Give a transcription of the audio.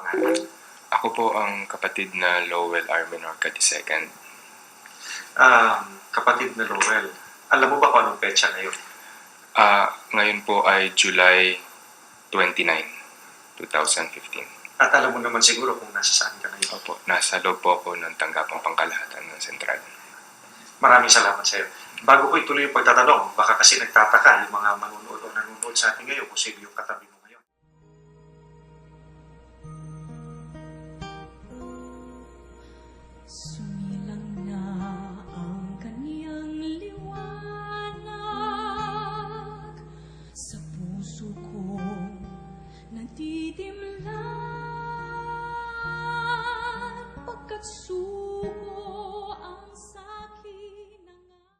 pangalan? Ako po ang kapatid na Lowell Armenor II. Um, kapatid na Lowell, alam mo ba kung anong petsa ngayon? Ah, ngayon po ay July 29, 2015. At alam mo naman siguro kung nasa saan ka ngayon. Opo, nasa loob po ako ng tanggapang pangkalahatan ng sentral. Maraming salamat sa iyo. Bago ko ituloy yung pagtatanong, baka kasi nagtataka yung mga manunood o nanonood sa atin ngayon kung sino yung katabi soon.